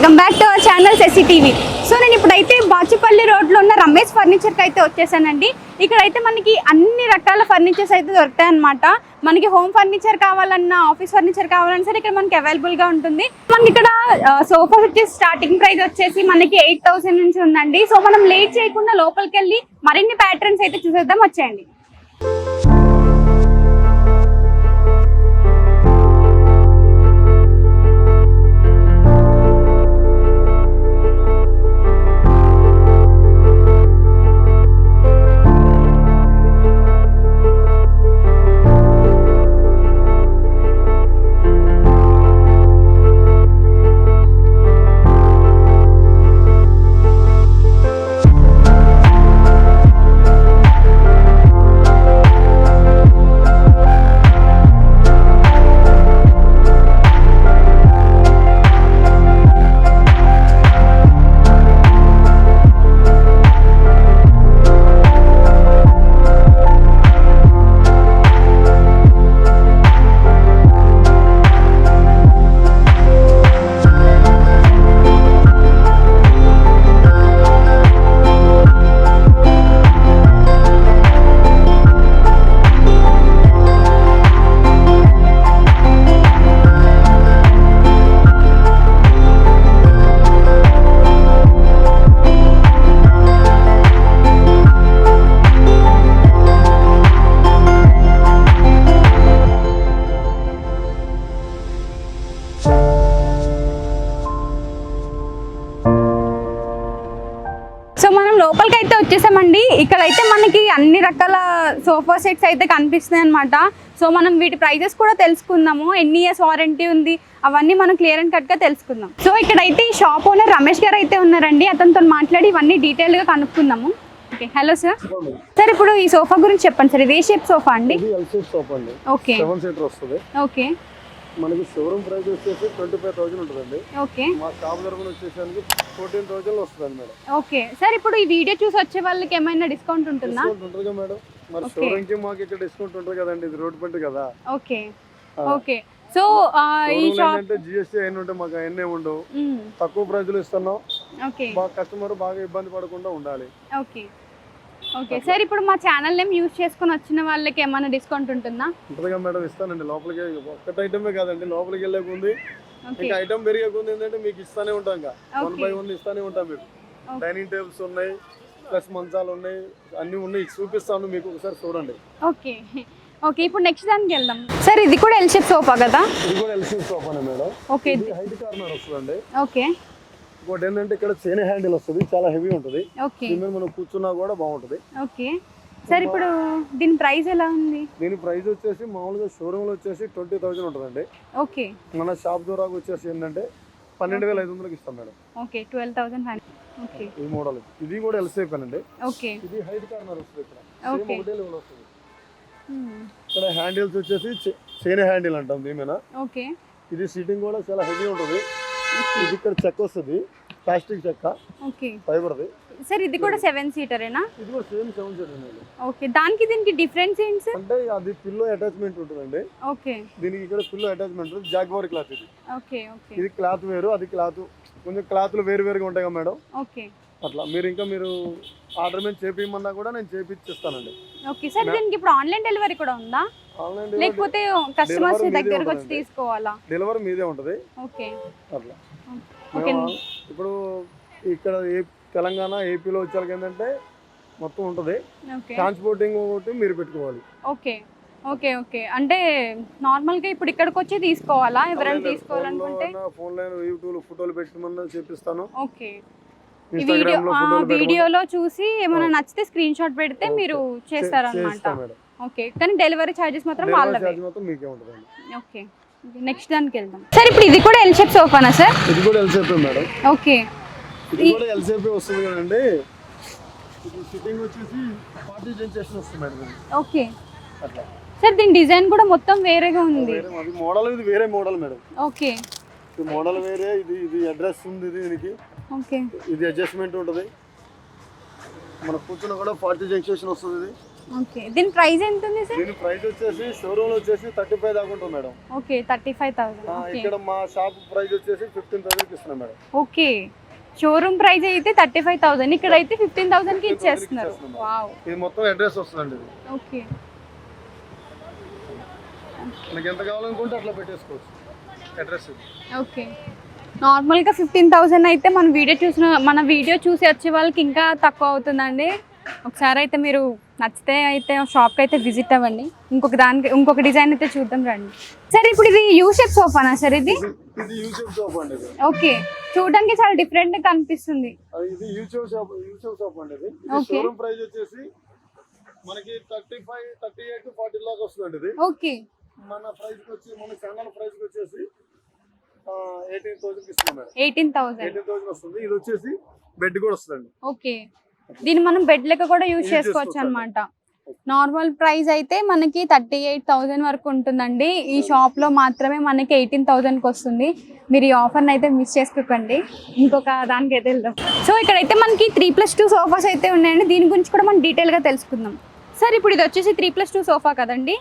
Welcome back to our channel సెసి TV. So నేను ఇప్పుడైతే బాచుపల్లి రోడ్లో ఉన్న రమేష్ ఫర్నిచర్కి అయితే వచ్చేసానండి. ఇక్కడైతే మనకి అన్ని రకాల ఫర్నిచర్స్ అయితే దొరుకుతాయి అనమాట మనకి హోమ్ ఫర్నిచర్ కావాలన్నా ఆఫీస్ ఫర్నిచర్ కావాలన్నా సరే ఇక్కడ మనకి అవైలబుల్గా ఉంటుంది. మనకి ఇక్కడ సోఫాస్ వచ్చేసి స్టార్టింగ్ ప్రైస్ వచ్చేసి మనకి ఎయిట్ థౌసండ్ నుంచి ఉందండి. సో మనం లేట్ చేయకుండా లోపలికి వెళ్ళి మరిన్ని ప్యాటర్న్స్ అయితే చూసేద్దాం. వచ్చేయండి. సో మనం లోపలికి అయితే వచ్చేసామండి. ఇక్కడైతే మనకి అన్ని రకాల సోఫా సెట్స్ అయితే కనిపిస్తున్నాయి అనమాట సో మనం వీటి ప్రైజెస్ కూడా తెలుసుకుందాము. ఎన్ని ఇయర్స్ వారంటీ ఉంది? అవన్నీ మనం క్లియర్ అండ్ కట్గా తెలుసుకుందాం. సో ఇక్కడైతే ఈ షాప్ ఓనర్ రమేష్ గారు అయితే ఉన్నారండి. అతనితో మాట్లాడి ఇవన్నీ డీటెయిల్గా కనుక్కుందాము. Okay hello sir. సార్ ఇప్పుడు ఈ సోఫా గురించి చెప్పండి సార్. ఇది ఏ షేప్ సోఫా అండి? ఓకే. ఓకే. మనకి షోరూమ్ ప్రైస్ వచ్చేసి ట్వంటీ ఫైవ్ థౌసండ్ ఉంటుందండి. ఓకే. మా షాప్ తరఫున వచ్చేసరికి ఫోర్టీన్ థౌసండ్ వస్తుంది మేడం. ఓకే. సార్ ఇప్పుడు ఈ వీడియో చూసి వచ్చే వాళ్ళకి ఏమైనా డిస్కౌంట్ ఉంటుందా? డిస్కౌంట్ ఉంటుంది మేడం. మరి. షోరూమ్కి మాకు ఇక్కడ డిస్కౌంట్ ఉంటుంది కదండి ఇది రోడ్ పంట కదా. ఓకే. ఓకే. సో ఈ షాప్ ఏంటంటే జిఎస్టీ అయిన ఉంటే మాకు అవన్నీ ఉండవు. తక్కువ ప్రైజ్లు ఇస్తున్నాం. ఓకే. మా కస్టమర్ బాగా ఇబ్బంది పడకుండా ఉండాలి. ఓకే. ఓకే సార్ ఇప్పుడు మా ఛానల్ నేమ్ యూజ్ చేసుకొని వచ్చిన వాళ్ళకి ఏమైనా డిస్కౌంట్ ఉంటుందా? ఉంటుంది కదా మేడం ఇస్తానండి. లోపలికి ఒక్కటి ఐటమే కాదండి లోపలికి వెళ్ళే ముందు ఇంకా ఐటమ్ పెరిగే ముందు ఏంటంటే మీకు ఇస్తానే ఉంటాం ఇంకా. వన్. బై వన్ ఇస్తానే ఉంటాం మీకు. డైనింగ్ టేబుల్స్ ఉన్నాయి ప్లస్ మంచాలు ఉన్నాయి అన్ని ఉన్నాయి. చూపిస్తాను మీకు ఒకసారి చూడండి. ఓకే. ఓకే ఇప్పుడు నెక్స్ట్ దానికి వెళ్దాం. సార్ ఇది కూడా ఎల్ షేప్ సోఫా కదా? ఇది కూడా ఎల్సీ సోఫానే మేడం. ఓకే. ఇది హైట్ కార్నర్ వస్తుందండి. ఓకే. ఇంకోటి ఏంటంటే ఇక్కడ చైన్ హ్యాండిల్ వస్తుంది చాలా హెవీ ఉంటుంది. ఓకే. దీని మీద మనం కూర్చున్నా కూడా బాగుంటుంది. ఓకే. సార్ ఇప్పుడు దీని ప్రైస్ ఎలా ఉంది? దీని ప్రైస్ వచ్చేసి మామూలుగా షోరూమ్లో వచ్చేసి ట్వంటీ థౌసండ్ ఉంటుందండి. ఓకే. మన షాప్ ద్వారా వచ్చేసి ఏంటంటే పన్నెండు వేల ఐదు వందలకి ఇస్తాం madam. Okay twelve thousand five okay. ఈ మోడల్ ఇది. కూడా ఎల్సేప్ అండి. ఓకే. ఇది హైట్ కార్నర్ వస్తుంది ఇక్కడ. Okay. ఒకటే లెవెల్ వస్తుంది. ఇక్కడ హ్యాండిల్స్ వచ్చేసి చైన్ హ్యాండిల్ అంటాం దీని మీద. ఓకే. ఇది సీటింగ్ కూడా చాలా హెవీ ఉంటుంది. ఇది ఇక్కడ చెక్క వస్తుంది. ప్లాస్టిక్ చెక్క. ఓకే. ఫైబర్ది. సార్ ఇది కూడా సెవెన్ సీటరేనా? ఇది కూడా సేమ్ సెవెన్ సీటర్ ఓకే. దానికి దీనికి డిఫరెన్స్ ఏంటి సార్? అంటే అది పిల్లో అటాచ్మెంట్ ఉంటుందండి. ఓకే. దీనికి ఇక్కడ పిల్లో అటాచ్మెంట్ ఉంటుంది. జాగ్వార్ క్లాత్ ఇది. Okay okay. ఇది క్లాత్ వేరు అది క్లాత్. కొంచెం క్లాత్లు వేరు వేరుగా ఉంటాయి కదా మేడం? ఓకే. అట్లా. మీరు ఇంకా మీరు ఆర్డర్ మీద చేపిమన్నా కూడా నేను చేపిచ్చిస్తానండి. ఓకే సార్ దీనికి ఇప్పుడు ఆన్లైన్ డెలివరీ కూడా ఉందా? లేకపోతే కస్టమర్స్ దగ్గరకు వచ్చి. తీసుకోవాలా? డెలివరీ మీదే ఉంటుంది. ఓకే. అట్లా. ఇప్పుడు ఇక్కడ ఏ తెలంగాణ ఏపీలో వచ్చేకి ఏంటంటే మొత్తం ఉంటుంది. ఓకే. ట్రాన్స్పోర్టింగ్ ఒకటి మీరు పెట్టుకోవాలి. ఓకే. Okay okay. అంటే నార్మల్గా ఇప్పుడు ఇక్కడికి వచ్చి తీసుకోవాలా? ఎవరైనా తీసుకోవాలనుకుంటే? ఫోన్ లైన్ యూట్యూబ్ ఫోటోలు పెట్టమన్నా చేపిస్తాను. ఓకే. ఈ వీడియో వీడియోలో చూసి ఏమైనా. నచ్చితే స్క్రీన్ షాట్ పెడితే. మీరు చేస్తారనమాట ఓకే కానీ డెలివరీ ఛార్జెస్ మాత్రం వాళ్ళవే. ఛార్జ్ మొత్తం మీకే ఉంటుందండి. ఓకే నెక్స్ట్ దానికి వెళ్దాం. సార్ ఇప్పుడు ఇది కూడా ఎల్ షేప్ సోఫానా సార్? ఇది కూడా ఎల్సేపీ మేడం. ఓకే. ఇది కూడా ఎల్సేపీ వస్తుంది కదండి. ఇది సిట్టింగ్ వచ్చేసి ఫార్టీ జెన్సేషన్ వస్తుంది మేడం. ఓకే. అట్లా. సార్ దీని డిజైన్ కూడా మొత్తం వేరేగా ఉంది. వేరే అది మోడల్ ఇది వేరే మోడల్ మేడం. ఓకే. ఇది మోడల్ వేరే ఇది ఇది అడ్రస్ ఉంది ఇది దీనికి. ఓకే. ఇది అడ్జస్ట్మెంట్ ఉంటుంది. మన కూర్చున్న కూడా ఫార్టీ జంక్షన్ వస్తుంది ఇది. ఓకే. దీని ప్రైస్ ఎంత ఉంది సార్? దీని ప్రైస్ వచ్చేసి షోరూమ్ వచ్చేసి థర్టీ ఫైవ్ దాకా ఉంటుంది madam. Okay thirty five thousand. ఇక్కడ మా షాప్ ప్రైస్ వచ్చేసి ఫిఫ్టీన్ ఇస్తున్నాం మేడం. ఓకే. షోరూమ్ ప్రైస్ అయితే థర్టీ ఫైవ్ థౌసండ్. ఇక్కడ అయితే ఫిఫ్టీన్ థౌసండ్కి 15,000 కి ఇచ్చేస్తున్నారు. ఇచ్చేస్తున్నాం. వావ్. ఇది మొత్తం అడ్రస్ వస్తుందండి ఇది. ఓకే. మనకి ఎంత కావాలనుకుంటే అట్లా పెట్టేసుకోవచ్చు. Address okay. నార్మల్గా ఫిఫ్టీన్ థౌసండ్ అయితే మన వీడియో చూసిన మన వీడియో చూసి వచ్చే వాళ్ళకి ఇంకా తక్కువ అవుతుందండి. ఒకసారి అయితే మీరు నచ్చితే అయితే షాప్కి అయితే విజిట్ అవ్వండి. ఇంకొక దానికి ఇంకొక డిజైన్ అయితే చూద్దాం రండి. సరే ఇప్పుడు ఇది యూ షేప్ సోఫానా సార్ ఇది? ఓకే. చూడడానికి చాలా కనిపిస్తుంది. షోరూమ్ ప్రైస్ వచ్చేసి మనకి thirty five thirty eight forty లాగా ఓకే. మన ప్రైస్ వచ్చి మన ఛానల్ ప్రైస్ వచ్చేసి ఎయిటీన్ థౌసండ్ ఇస్తున్నాం ఎయిటీన్ థౌసండ్ ఎయిటీన్ థౌసండ్ వస్తుంది. ఇది వచ్చేసి బెడ్ కూడా వస్తుందండి. ఓకే. దీన్ని మనం బెడ్ లెక్క కూడా యూజ్ చేసుకోవచ్చు. అనమాట నార్మల్ ప్రైస్ అయితే మనకి థర్టీ ఎయిట్ థౌజండ్ వరకు ఉంటుందండి. ఈ షాప్లో మాత్రమే మనకి ఎయిటీన్ థౌజండ్కి వస్తుంది. మీరు ఈ ఆఫర్ని అయితే మిస్ చేసుకోకండి. ఇంకొక దానికి అయితే వెళ్దాం. సో ఇక్కడైతే మనకి త్రీ ప్లస్ టూ సోఫాస్ అయితే ఉన్నాయండి. దీని గురించి కూడా మనం డీటెయిల్గా తెలుసుకుందాం. సార్ ఇప్పుడు ఇది వచ్చేసి త్రీ ప్లస్ టూ సోఫా కదండి?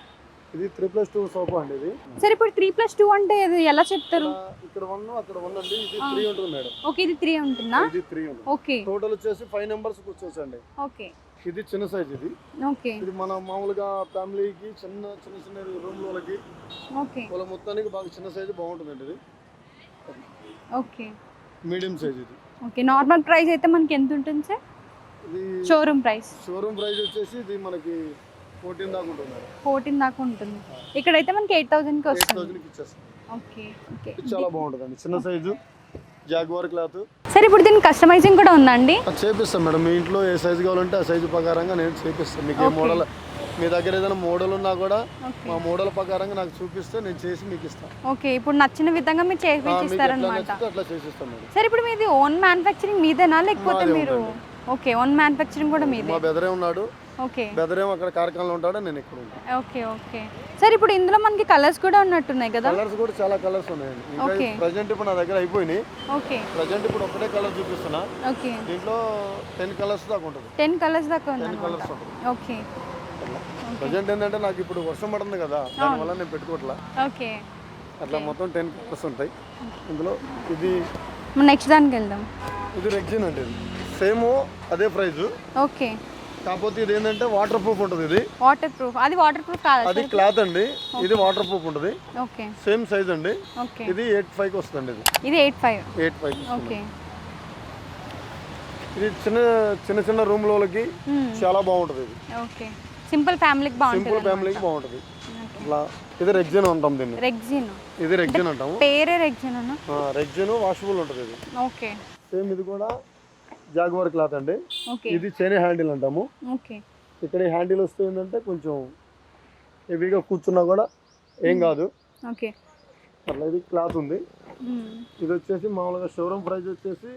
ఇది త్రీ ప్లస్ టూ సోఫా అండి ఇది. సార్ ఇప్పుడు త్రీ ప్లస్ టూ అంటే ఇది ఎలా చెప్తారు? ఇక్కడ వన్ అక్కడ వన్ అండి. ఇది త్రీ ఉంటుంది మేడం. ఓకే ఇది త్రీ ఉంటుందా? ఇది త్రీ ఉంది ఓకే. టోటల్ వచ్చేసి ఫైవ్ నెంబర్స్ కూర్చోవచ్చండి ఓకే. ఇది చిన్న సైజ్ ఇది. ఓకే. ఇది మన మామూలుగా ఫ్యామిలీకి చిన్న చిన్న చిన్న రూమ్ వాళ్ళకి ఓకే. వాళ్ళ మొత్తానికి బాగా చిన్న సైజు బాగుంటుందండి ఇది. ఓకే. మీడియం సైజ్ ఇది. ఓకే నార్మల్ ప్రైస్ అయితే మనకి ఎంత ఉంటుంది సార్? ఇది షోరూమ్ ప్రైస్ షోరూమ్ ప్రైస్ వచ్చేసి ఇది మనకి ఫోర్టీన్ దాకా ఉంటుంది ఫోర్టీన్ దాకా ఉంటుంది. ఇక్కడైతే మనకి ఎయిట్ థౌజండ్కి ఎయిట్ వస్తుంది. Okay okay. చాలా బాగుంటుందండి. చిన్న సైజు జాగ్వార్ క్లాత్. సరే ఇప్పుడు దీనికి కస్టమైజింగ్ కూడా ఉందండి చేపిస్తాం మేడం. మీ ఇంట్లో ఏ సైజు కావాలంటే ఆ సైజు ప్రకారంగా నేను చేపిస్తాను. మీకు ఏ. మోడల్ మీ దగ్గర ఏదైనా మోడల్ ఉన్నా కూడా మా మోడల్ ప్రకారంగా నాకు చూపిస్తే నేను చేసి మీకు ఇస్తాను. ఓకే ఇప్పుడు నచ్చిన విధంగా మీరు నచ్చితే అట్లా చేసిస్తాం సరే ఇప్పుడు మీది ఓన్ మ్యానుఫ్యాక్చరింగ్ మీదేనా లేకపోతే మీరు ఓకే ఓన్ మ్యానుఫ్యాక్చరింగ్ కూడా మీదే? మా బెదరే ఉన్నాడు. ఓకే. బెదరేమో అక్కడ కార్ఖానలో ఉంటాడు నేను ఇక్కడ ఉంటాను. Okay okay. సరే ఇప్పుడు ఇందులో మనకి కలర్స్ కూడా ఉన్నట్టున్నాయి కదా? కలర్స్ కూడా చాలా కలర్స్ ఉన్నాయండి. ఇంకా Okay. ప్రజెంట్ ఇప్పుడు నా దగ్గర అయిపోయినాయి. ఓకే. ప్రజెంట్ ఇప్పుడు ఒకటే కలర్ చూపిస్తున్నా. ఓకే. దీంట్లో టెన్ కలర్స్ దాకా ఉంటుంది. టెన్ కలర్స్ దాకా టెన్ ఉందన్నమాట. కలర్స్ ఉంటుంది. ఓకే. ప్రజెంట్ ఏంటంటే నాకు ఇప్పుడు వర్షం పడుతుంది కదా దానివల్ల నేను పెట్టుకోవట్లా. ఓకే. అట్లా మొత్తం టెన్ కలర్స్ ఉంటాయి. ఇందులో ఇది నెక్స్ట్ దానికి వెళ్దాం ఇది రెగ్జిన్ అంటే సేమ్ అదే ప్రైస్ ఓకే. కాకపోతే ఇది ఏంటంటే వాటర్ ప్రూఫ్ ఉంటుంది ఇది. వాటర్ ప్రూఫ్ అది వాటర్ ప్రూఫ్ కాదా అది క్లాత్ అండి. ఇది వాటర్ ప్రూఫ్ ఉంటుంది. ఓకే సేమ్ సైజ్ అండి. ఓకే ఇది ఎయిట్ ఫైవ్కి వస్తుంది ఇది. ఇది eight five eight five okay ఇది చిన్న చిన్న చిన్న రూమ్లోకి చాలా బాగుంటుంది ఇది. ఓకే సింపుల్ ఫ్యామిలీకి సింపుల్ బాగుంటుంది ఫ్యామిలీకి బాగుంటుంది. ఇట్లా ఇది రెగ్జిన్ అంటాం దీన్ని. రెగ్జిన్ ఇది రెగ్జిన్ అంటాము. పేరే రెగ్జిన్ అన్న? రెగ్జిన్ వాషబుల్ ఉంటుంది ఇది. ఓకే సేమ్ ఇది కూడా జాగ్వార్ క్లాత్ అండి. ఓకే. ఇది చైనా హ్యాండిల్ అంటాము. ఓకే. ఇక్కడ హ్యాండిల్ వస్తే ఏంటంటే కొంచెం హెవీగా కూర్చున్నా కూడా ఏం కాదు. ఓకే. అట్లా ఇది క్లాత్ ఉంది. ఇది వచ్చేసి మామూలుగా షోరూమ్ ప్రైస్ వచ్చేసి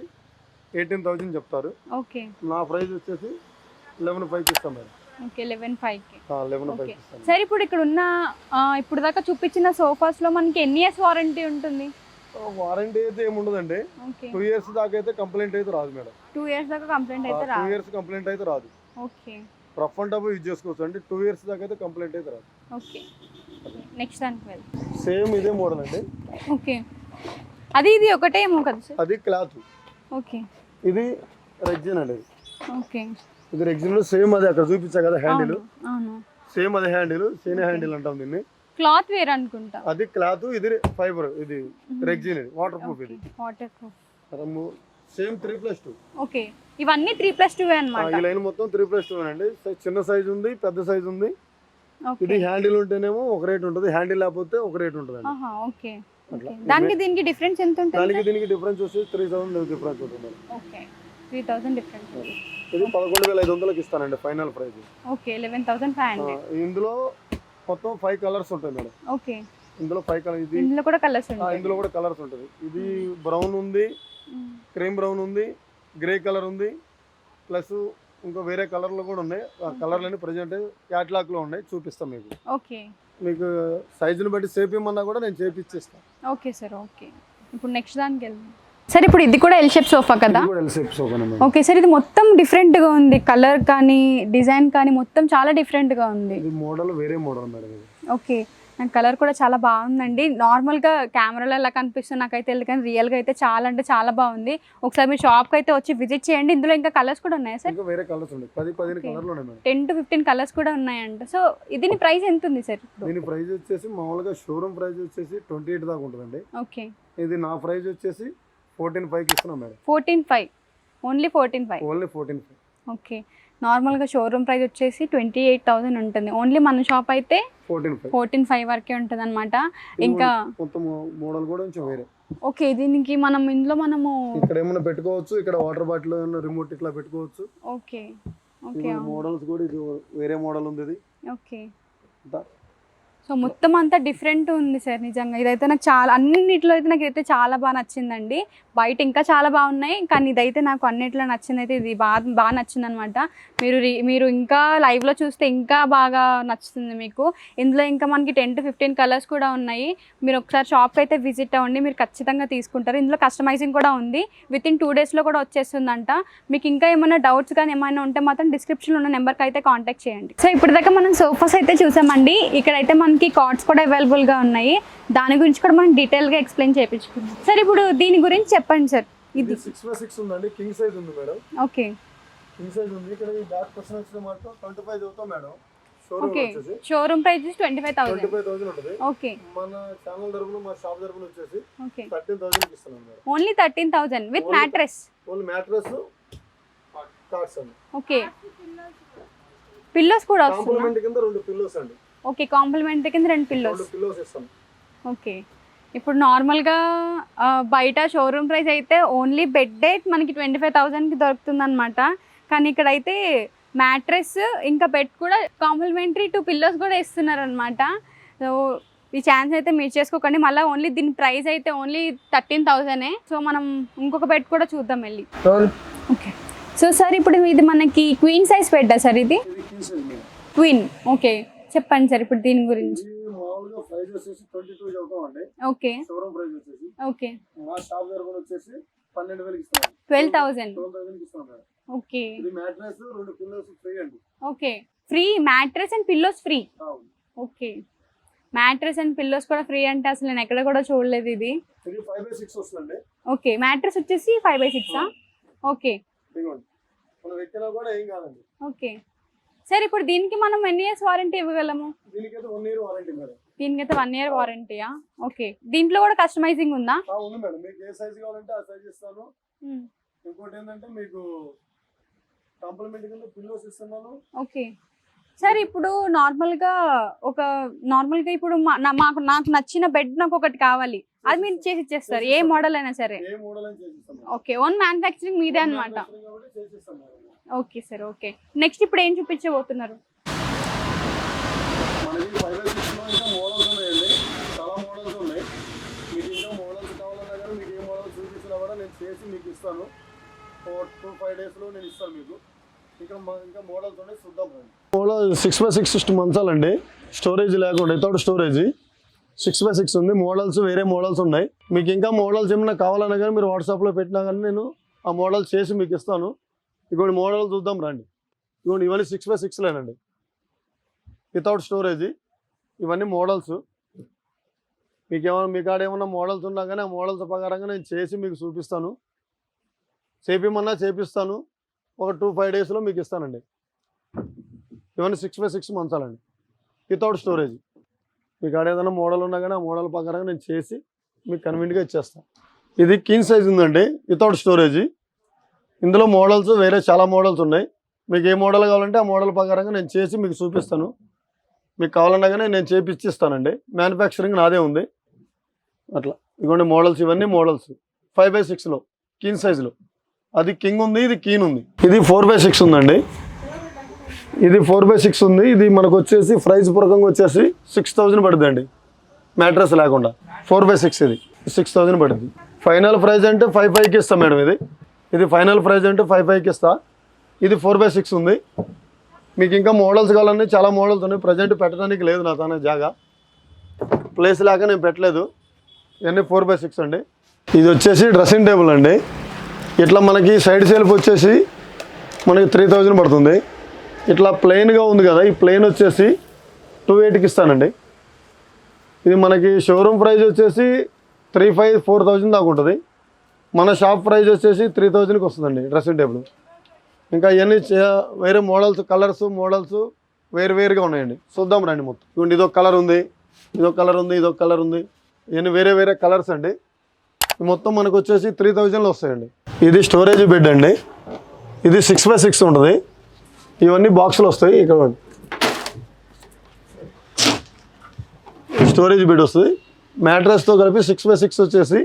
ఎయిటీన్ థౌజండ్ చెప్తారు. ఓకే. నా ప్రైస్ వచ్చేసి లెవెన్ ఫైవ్కి ఇస్తాం మేడం. సరే ఇప్పుడు ఇక్కడ ఉన్న ఇప్పుడు దాకా చూపించిన సోఫాస్లో మనకి ఎన్ని ఇయర్స్ వారంటీ ఉంటుంది? వారంటీ అయితే ఏముండదండి. టూ ఇయర్స్ దాకా అయితే కంప్లైంట్ అయితే రాదు మేడం. టూ ఇయర్స్ దాకా కంప్లైంట్ అయితే టూ ఇయర్స్ కంప్లైంట్ అయితే రాదు. Okay rough and tough use చేసుకోవచ్చు అండి. టూ ఇయర్స్ దాకా అయితే కంప్లైంట్ అయితే రాదు. ఓకే నెక్స్ట్ దానికి వెళ్దాం. సేమ్ ఇదే మోడల్ అండి. ఓకే అది ఇది ఒకటే ఏమో కదా సార్ అది క్లాత్ ఓకే ఇది రెగ్జిన్ అండి. ఓకే ఇది రెగ్జిన్ సేమ్ అదే అక్కడ చూపించా కదా హ్యాండిల్ సేమ్ అదే హ్యాండిల్ సేమ్ హ్యాండిల్ అంటాం దీన్ని. క్లాత్ వేర్ అనుకుంటా. అది క్లాత్ ఇది ఫైబర్ ఇది రెగ్జిన్ ఇది వాటర్ ప్రూఫ్ ఇది. Waterproof same three plus two okay ఇవన్నీ త్రీ ప్లస్ టూ అనమాట ఈ లైన్ మొత్తం త్రీ ప్లస్ టూ అండి. చిన్న సైజ్ ఉంది పెద్ద సైజ్ ఉంది. ఓకే. ఇది హ్యాండిల్ ఉంటేనేమో ఒక రేట్ ఉంటుంది హ్యాండిల్ లేకపోతే ఒక రేట్ ఉంటుంది ఓకే దానికి దీనికి డిఫరెన్స్ ఎంత ఉంటుంది దానికి దీనికి డిఫరెన్స్ వచ్చి త్రీ థౌసండ్ డిఫరెన్స్ ఉంటుంది ఓకే త్రీ థౌసండ్ డిఫరెన్స్ ఇది పదకొండు వేల ఐదు వందలకి ఇస్తానండి final price okay eleven thousand five hundred ఇందులో మొత్తం ఫైవ్ కలర్స్ ఉంటాయి మేడం. ఓకే. ఇందులో ఫైవ్ కలర్ ఇది. ఇందులో కూడా కలర్స్ ఉంటాయి. ఇందులో కూడా కలర్స్ ఉంటుంది. ఇది బ్రౌన్ ఉంది క్రీమ్ బ్రౌన్ ఉంది గ్రే కలర్ ఉంది ప్లస్ ఇంకా వేరే కలర్లు కూడా ఉన్నాయి. ఆ కలర్లన్నీ ప్రజెంట్ క్యాట్లాగ్లో ఉన్నాయి. చూపిస్తాం మీకు. ఓకే. మీకు సైజుని బట్టి సేపు ఇమ్మన్నా కూడా నేను చేపిచ్చేస్తాను ఓకే సార్ ఓకే. ఇప్పుడు నెక్స్ట్ దానికి వెళ్దాం సార్ ఇప్పుడు ఇది కూడా ఎల్ షేప్ సోఫా కదా ఓకే సార్ ఇది మొత్తం డిఫరెంట్గా ఉంది. కలర్ కానీ డిజైన్ కానీ మొత్తం చాలా డిఫరెంట్గా ఉంది. ఇది మోడల్ వేరే మోడల్ మేడం ఓకే నాకు కలర్ కూడా చాలా బాగుందండి. నార్మల్గా కెమెరాలో ఎలా కనిపిస్తుంది నాకైతే తెలియదు కానీ రియల్గా అయితే చాలా అంటే చాలా బాగుంది. ఒకసారి మీరు షాప్కి అయితే వచ్చి విజిట్ చేయండి. ఇందులో ఇంకా కలర్స్ కూడా ఉన్నాయా సార్? వేరే కలర్స్ ఉన్నాయి. పది పదిహేను Okay. కలర్లు ఉన్నాయి madam. Ten to fifteen colours కూడా ఉన్నాయంట. సో దీని ప్రైస్ ఎంత ఉంది సార్? దీని ప్రైస్ వచ్చేసి మామూలుగా షోరూమ్ ప్రైస్ వచ్చేసి ట్వంటీ ఎయిట్ దాకా ఉంటుందండి. ఓకే ఇది నా ప్రైస్ వచ్చేసి ఫోర్టీన్ ఫైవ్కి ఇస్తున్నాం madam. Fourteen five. Only fourteen five? Only fourteen five. Okay. నార్మల్గా షోరూమ్ ప్రైస్ వచ్చేసి ట్వంటీ ఎయిట్ థౌసండ్ ఉంటుంది. ఓన్లీ మన షాప్ అయితే ఫోర్టీన్ ఫైవ్. ఫైవ్ వరకే ఉంటుంది అనమాట ఇంకా మోడల్ కూడా కొంచెం వేరే. ఓకే దీనికి మనం ఇందులో మనము ఇక్కడ ఏమైనా పెట్టుకోవచ్చు ఇక్కడ వాటర్ బాటిల్ రిమోట్ ఇట్లా పెట్టుకోవచ్చు. ఓకే. ఓకే మోడల్స్ కూడా ఇది వేరే మోడల్ ఉంది ఓకే. సో మొత్తం అంతా డిఫరెంట్ ఉంది సార్ నిజంగా. ఇదైతే నాకు చాలా అన్నింటిలో అయితే నాకు అయితే చాలా బాగా నచ్చిందండి. బయట ఇంకా చాలా బాగున్నాయి. కానీ ఇదైతే నాకు అన్నిట్లో నచ్చింది అయితే ఇది బాగా బాగా నచ్చింది అనమాట మీరు రి- మీరు ఇంకా లైవ్లో చూస్తే ఇంకా బాగా నచ్చుతుంది మీకు. ఇందులో ఇంకా మనకి టెన్ టు ఫిఫ్టీన్ కలర్స్ కూడా ఉన్నాయి. మీరు ఒకసారి షాప్కి అయితే విజిట్ అవ్వండి. మీరు ఖచ్చితంగా తీసుకుంటారు. ఇందులో కస్టమైజింగ్ కూడా ఉంది. విత్ ఇన్ టూ డేస్లో కూడా వచ్చేస్తుందంట. మీకు ఇంకా ఏమైనా డౌట్స్ కానీ ఏమైనా ఉంటే మాత్రం డిస్క్రిప్షన్లో ఉన్న నెంబర్కి అయితే కాంటాక్ట్ చేయండి. సో ఇప్పటిదాకా దాకా మనం సోఫాస్ అయితే చూసామండి. ఇక్కడైతే మనకి కార్డ్స్ కూడా అవైలబుల్గా ఉన్నాయి. దాని గురించి కూడా మనం డీటెయిల్గా ఎక్స్ప్లెయిన్ చేయించుకుందాం. సార్ ఇప్పుడు దీని గురించి చెప్పండి సార్. ఇది సిక్స్ బై సిక్స్ ఉందండి. కింగ్ సైజ్ ఉంది మేడం. ఓకే. కింగ్ సైజ్ ఉంది. ఇక్కడ ఈ బ్యాక్ క్వశ్చన్ వచ్చిన మాత్రం ట్వంటీ ఫైవ్ చదువుతాం madam. Showroom okay. Showroom price twenty five thousand ఉంటుంది. ఓకే. మన ఛానల్ తరపున మా షాప్ తరపున వచ్చేసి ఓకే. థర్టీన్ థౌసండ్ ఇస్తున్నాం madam. Only thirteen thousand with mattress only mattress cards అండి. ఓకే. పిల్లోస్ కూడా వస్తుందా కాంప్లిమెంట్ కింద రెండు పిల్లోస్ అండి. ఓకే కాంప్లిమెంట్ కింద రెండు పిల్లోస్ రెండు పిల్లోస్ ఇస్తాం. ఓకే. ఇప్పుడు నార్మల్గా బయట షోరూమ్ ప్రైస్ అయితే ఓన్లీ బెడ్ డేట్ మనకి ట్వంటీ ఫైవ్ థౌజండ్కి దొరుకుతుంది అనమాట కానీ ఇక్కడైతే మ్యాట్రెస్ ఇంకా బెడ్ కూడా కాంప్లిమెంటరీ టూ పిల్లోస్ కూడా ఇస్తున్నారు అనమాట సో ఈ ఛాన్స్ అయితే మిస్ చేసుకోకండి. మళ్ళీ ఓన్లీ దీని ప్రైస్ అయితే ఓన్లీ థర్టీన్ థౌజండే సో మనం ఇంకొక బెడ్ కూడా చూద్దాం వెళ్ళి. ఓకే. సో సార్ ఇప్పుడు ఇది మనకి క్వీన్ సైజ్ బెడ్డా సార్ ఇది? క్వీన్. ఓకే. చెప్పండి సార్ ఇప్పుడు దీని గురించి. మామూలుగా ప్రైస్ వచ్చేసి ట్వంటీ టూ ఓకే. ప్రైస్ వచ్చేసి. ఓకే. మా షాప్ తరపున వచ్చేసి పన్నెండు వేలకి ఇస్తున్నాం ట్వెల్వ్ థౌజండ్ ట్వెల్వ్ థౌసండ్కి ఇస్తున్నాం మేడం. ఓకే. ఇది మ్యాట్రెస్ రెండు పిల్లోస్ ఫ్రీ అండి. Okay. Free mattress and pillows free అవును. ఓకే. మ్యాట్రెస్ అండ్ పిల్లోస్ కూడా ఫ్రీ అంటే అసలు నేను ఎక్కడ కూడా చూడలేదు ఇది. ఇది ఫైవ్ బై సిక్స్ వస్తుందండి. ఓకే. మ్యాట్రెస్ వచ్చేసి ఫైవ్ బై సిక్సా ఓకే. ఇదిగోండి. మన వ్యక్తిలో కూడా ఏం కాదండి. ఓకే. సార్ ఇప్పుడు దీనికి మనం ఎన్ని ఇయర్స్ వారంటీ ఇవ్వగలము? దీనికైతే వన్ ఇయర్ వారంటీ మేడం. దీనికైతే వన్ ఇయర్ వారంటీయా ఓకే దీంట్లో కూడా కస్టమైజింగ్ ఉందా? ఉంది మేడం. మీకు ఏ సైజ్ కావాలంటే ఆ సైజ్ ఇస్తాను. ఇంకోటి ఏంటంటే మీకు కాంప్లిమెంట్ కింద పిల్లోస్ ఇస్తున్నాను. ఓకే సార్ ఇప్పుడు నార్మల్గా ఒక నార్మల్గా ఇప్పుడు మా- నా- మాకు నాకు నచ్చిన బెడ్ నాకు ఒకటి కావాలి. అది మీరు చేసి ఇచ్చేస్తారు ఏ మోడల్ అయినా సరే. ఏ మోడల్ అని చేసిస్తాం మేడం. ఓకే ఓన్ మ్యానుఫ్యాక్చరింగ్ మీదే అనమాట Manufacturing కాబట్టి చేసిస్తాం madam. Okay sir okay next ఇప్పుడు ఏం చూపించబోతున్నారు? మనకి ఫైవ్ బై సిక్స్లో ఇంకా మోడల్స్ ఉన్నాయండి చాలా మోడల్స్ ఉన్నాయి మీకు ఇంకా మోడల్స్ కావాలన్నా కానీ మీకు ఏ మోడల్స్ చూపించినా కూడా నేను చేసి మీకు ఇస్తాను. ఫోర్ టూ ఫైవ్ డేస్లో నేను ఇస్తాను మీకు. ఇంకా ఇంకా మోడల్స్ ఉన్నాయి చూద్దాం మోడల్ సిక్స్ బై సిక్స్ మంచాలండి స్టోరేజ్ లేకుండా without storage six by six ఉంది మోడల్స్ వేరే మోడల్స్ ఉన్నాయి. మీకు ఇంకా మోడల్స్ ఏమైనా కావాలన్నా కానీ మీరు వాట్సాప్లో పెట్టినా కానీ నేను ఆ మోడల్స్ చేసి మీకు ఇస్తాను. ఇటువంటి మోడల్ చూద్దాం రండి. ఇదిగోండి ఇవన్నీ సిక్స్ బై సిక్స్లేనండి వితౌట్ స్టోరేజ్ ఇవన్నీ మోడల్స్ మీకు ఏమైనా మీ కాడ ఏమైనా మోడల్స్ ఉన్నా కానీ ఆ మోడల్స్ ప్రకారంగా నేను చేసి మీకు చూపిస్తాను. చేపిమన్నా చేపిస్తాను. ఒక టూ ఫైవ్ డేస్లో మీకు ఇస్తానండి. ఇవన్నీ సిక్స్ బై సిక్స్ మంచాలండి వితౌట్ స్టోరేజ్. మీ కాడ ఏదైనా మోడల్ ఉన్నా కానీ ఆ మోడల్ ప్రకారంగా నేను చేసి మీకు కన్వీనియంట్గా ఇచ్చేస్తాను ఇది కీన్ సైజ్ ఉందండి. Without storage. ఇందులో మోడల్స్ వేరే చాలా మోడల్స్ ఉన్నాయి. మీకు ఏ మోడల్ కావాలంటే ఆ మోడల్ ప్రకారంగా నేను చేసి మీకు చూపిస్తాను. మీకు కావాలన్నా కానీ నేను చేపిచ్చిస్తానండి మ్యానుఫ్యాక్చరింగ్ నాదే ఉంది. అట్లా. ఇదిగోండి మోడల్స్ ఇవన్నీ మోడల్స్. ఫైవ్ బై సిక్స్లో కీన్ సైజులో. అది కింగ్ ఉంది ఇది కీన్ ఉంది. ఇది ఫోర్ బై సిక్స్ ఉందండి. ఇది ఫోర్ బై సిక్స్ ఉంది. ఇది మనకు వచ్చేసి ప్రైస్ పూర్వకంగా వచ్చేసి సిక్స్ థౌజండ్ పడుతుందండి మ్యాట్రస్ లేకుండా. ఫోర్ బై సిక్స్ ఇది. సిక్స్ థౌజండ్ పడుతుంది ఫైనల్ ప్రైజ్ అంటే ఫైవ్ ఫైవ్కి ఇస్తా మేడం ఇది. ఇది ఫైనల్ ప్రైజ్ అంటే ఫైవ్ ఫైవ్కి ఇస్తా. ఇది ఫోర్ బై సిక్స్ ఉంది. మీకు ఇంకా మోడల్స్ కావాలన్నీ చాలా మోడల్స్ ఉన్నాయి. ప్రజెంట్ పెట్టడానికి లేదు నా తన జాగా. ప్లేస్ లేక నేను పెట్టలేదు. ఇవన్నీ ఫోర్ బై సిక్స్ అండి. ఇది వచ్చేసి డ్రెస్సింగ్ టేబుల్ అండి. ఇట్లా మనకి సైడ్ సెల్ఫ్ వచ్చేసి మనకి త్రీ థౌజండ్ పడుతుంది. ఇట్లా ప్లెయిన్గా ఉంది కదా ఈ ప్లెయిన్ వచ్చేసి టూ ఎయిట్కి ఇస్తానండి. ఇది మనకి షోరూమ్ ప్రైస్ వచ్చేసి త్రీ ఫైవ్ ఫోర్ థౌజండ్ దాకా ఉంటుంది. మన షాప్ ప్రైస్ వచ్చేసి త్రీ థౌజండ్కి వస్తుందండి డ్రెస్సింగ్ టేబుల్. ఇంకా ఇవన్నీ వేరే మోడల్స్ కలర్స్ మోడల్స్ వేరు వేరుగా ఉన్నాయండి. చూద్దాం రండి మొత్తం. ఇదిగోండి ఇదొక కలర్ ఉంది ఇదొక కలర్ ఉంది ఇదొక కలర్ ఉంది. ఇవన్నీ వేరే వేరే కలర్స్ అండి. మొత్తం మనకు వచ్చేసి త్రీ థౌజండ్లో వస్తాయండి. ఇది స్టోరేజ్ బెడ్ అండి. ఇది సిక్స్ బై సిక్స్ ఉంటుంది. ఇవన్నీ బాక్సులు వస్తాయి. ఇక్కడ స్టోరేజ్ బెడ్ వస్తుంది. మ్యాట్రస్తో కలిపి సిక్స్ బై సిక్స్ వచ్చేసి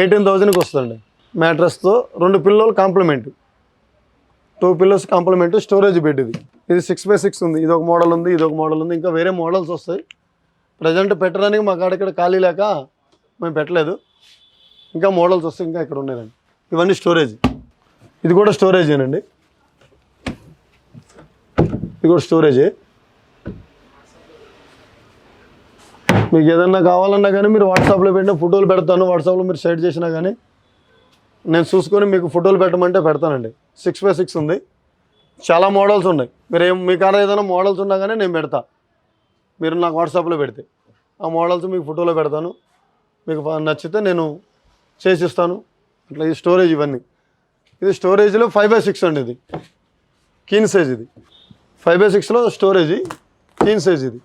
ఎయిటీన్ థౌజండ్కి వస్తుందండి. మ్యాట్రస్తో రెండు పిల్లలు compliment two pillows compliment storage bed ఇది. ఇది సిక్స్ బై సిక్స్ ఉంది. ఇది ఒక మోడల్ ఉంది ఇది ఒక మోడల్ ఉంది. ఇంకా వేరే మోడల్స్ వస్తాయి. ప్రజెంట్ పెట్టడానికి మా కాడ ఇక్కడ ఖాళీ లేక మేము పెట్టలేదు. ఇంకా మోడల్స్ వస్తే ఇంకా ఇక్కడ ఉన్నాయండి ఇవన్నీ స్టోరేజ్. ఇది కూడా స్టోరేజేనండి ఇది కూడా స్టోరేజే. మీకు ఏదన్నా కావాలన్నా కానీ మీరు వాట్సాప్లో పెట్టిన ఫోటోలు పెడతాను. వాట్సాప్లో మీరు షేర్ చేసినా కానీ నేను చూసుకొని మీకు ఫోటోలు పెట్టమంటే పెడతానండి. సిక్స్ బై సిక్స్ ఉంది. చాలా మోడల్స్ ఉన్నాయి. మీరు ఏం మీ కాడ ఏదైనా మోడల్స్ ఉన్నా కానీ నేను పెడతా. మీరు నాకు వాట్సాప్లో పెడితే. ఆ మోడల్స్ మీకు ఫోటోలో పెడతాను. మీకు నచ్చితే నేను చేసిస్తాను. అట్లా ఈ స్టోరేజ్ ఇవన్నీ. ఇది స్టోరేజ్లో ఫైవ్ బై సిక్స్ అండి ఇది. కీన్ సైజ్ ఇది. ఫైవ్ బై సిక్స్లో స్టోరేజ్ కీన్ సైజ్ ఇది.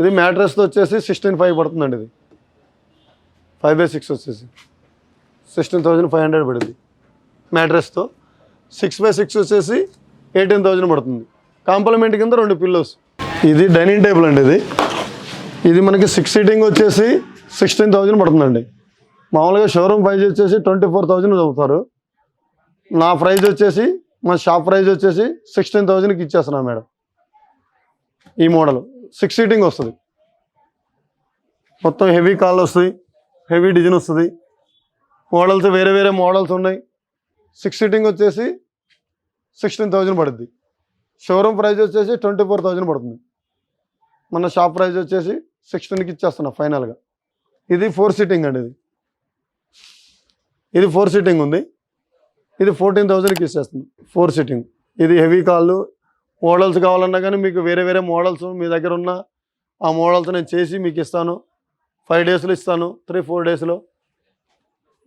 ఇది మ్యాట్రస్తో వచ్చేసి సిక్స్టీన్ ఫైవ్ పడుతుందండి ఇది. ఫైవ్ బై సిక్స్ వచ్చేసి. సిక్స్టీన్ థౌజండ్ ఫైవ్ హండ్రెడ్ పడుతుంది మ్యాట్రస్తో. సిక్స్ బై సిక్స్ వచ్చేసి ఎయిటీన్ థౌజండ్ పడుతుంది. కాంప్లిమెంట్ కింద రెండు పిల్లోస్. ఇది డైనింగ్ టేబుల్ అండి ఇది. ఇది మనకి సిక్స్ సీటింగ్ వచ్చేసి సిక్స్టీన్ థౌజండ్ పడుతుందండి. మామూలుగా షోరూమ్ ప్రైజ్ వచ్చేసి ట్వంటీ ఫోర్ థౌజండ్ చదువుతారు. నా ప్రైజ్ వచ్చేసి మా షాప్ ప్రైజ్ వచ్చేసి సిక్స్టీన్ థౌజండ్కి ఇచ్చేస్తున్నాను మేడం. ఈ మోడల్ సిక్స్ సీటింగ్ వస్తుంది. మొత్తం హెవీ కాల్ వస్తుంది హెవీ డిజైన్ వస్తుంది. మోడల్స్ వేరే వేరే మోడల్స్ ఉన్నాయి. సిక్స్ సీటింగ్ వచ్చేసి సిక్స్టీన్ థౌజండ్ పడుద్ది. షోరూమ్ ప్రైస్ వచ్చేసి ట్వంటీ ఫోర్ థౌజండ్ పడుతుంది. మన షాప్ ప్రైస్ వచ్చేసి సిక్స్టీన్కి ఇచ్చేస్తున్నా ఫైనల్గా ఇది ఫోర్ సీటింగ్ అండి ఇది. ఇది ఫోర్ సీటింగ్ ఉంది. ఇది ఫోర్టీన్ థౌజండ్కి ఇచ్చేస్తుంది ఫోర్ సీటింగ్ ఇది హెవీ కాళ్ళు మోడల్స్ కావాలన్నా కానీ మీకు వేరే వేరే మోడల్స్ మీ దగ్గర ఉన్న ఆ మోడల్స్ నేను చేసి మీకు ఇస్తాను. ఫైవ్ డేస్లో ఇస్తాను త్రీ ఫోర్ డేస్లో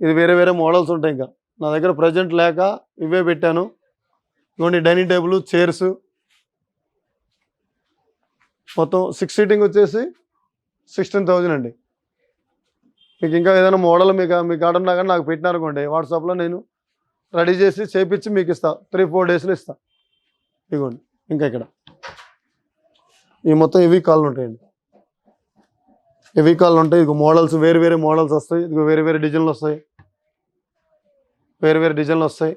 ఇది వేరే వేరే మోడల్స్ ఉంటాయి ఇంకా. నా దగ్గర ప్రజెంట్ లేక ఇవే పెట్టాను. ఇవన్నీ డైనింగ్ టేబుల్ చైర్స్ మొత్తం సిక్స్ సీటింగ్ వచ్చేసి సిక్స్టీన్ థౌజండ్ అండి. మీకు ఇంకా ఏదైనా మోడల్ మీకు మీ గార్డెన్ లాగా నాకు పెట్టినారనుకోండి వాట్సాప్లో నేను రెడీ చేసి చేపించి మీకు ఇస్తా. త్రీ ఫోర్ డేస్లో ఇస్తా. ఇదిగోండి ఇంకా ఇక్కడ. ఈ మొత్తం ఇవి కాళ్ళు ఉంటాయండి. ఇవి కాళ్ళు ఉంటాయి. ఇదిగో మోడల్స్ వేరు వేరే మోడల్స్ వస్తాయి. ఇదిగో వేరే వేరే డిజైన్లు వస్తాయి. వేరే వేరే డిజైన్లు వస్తాయి.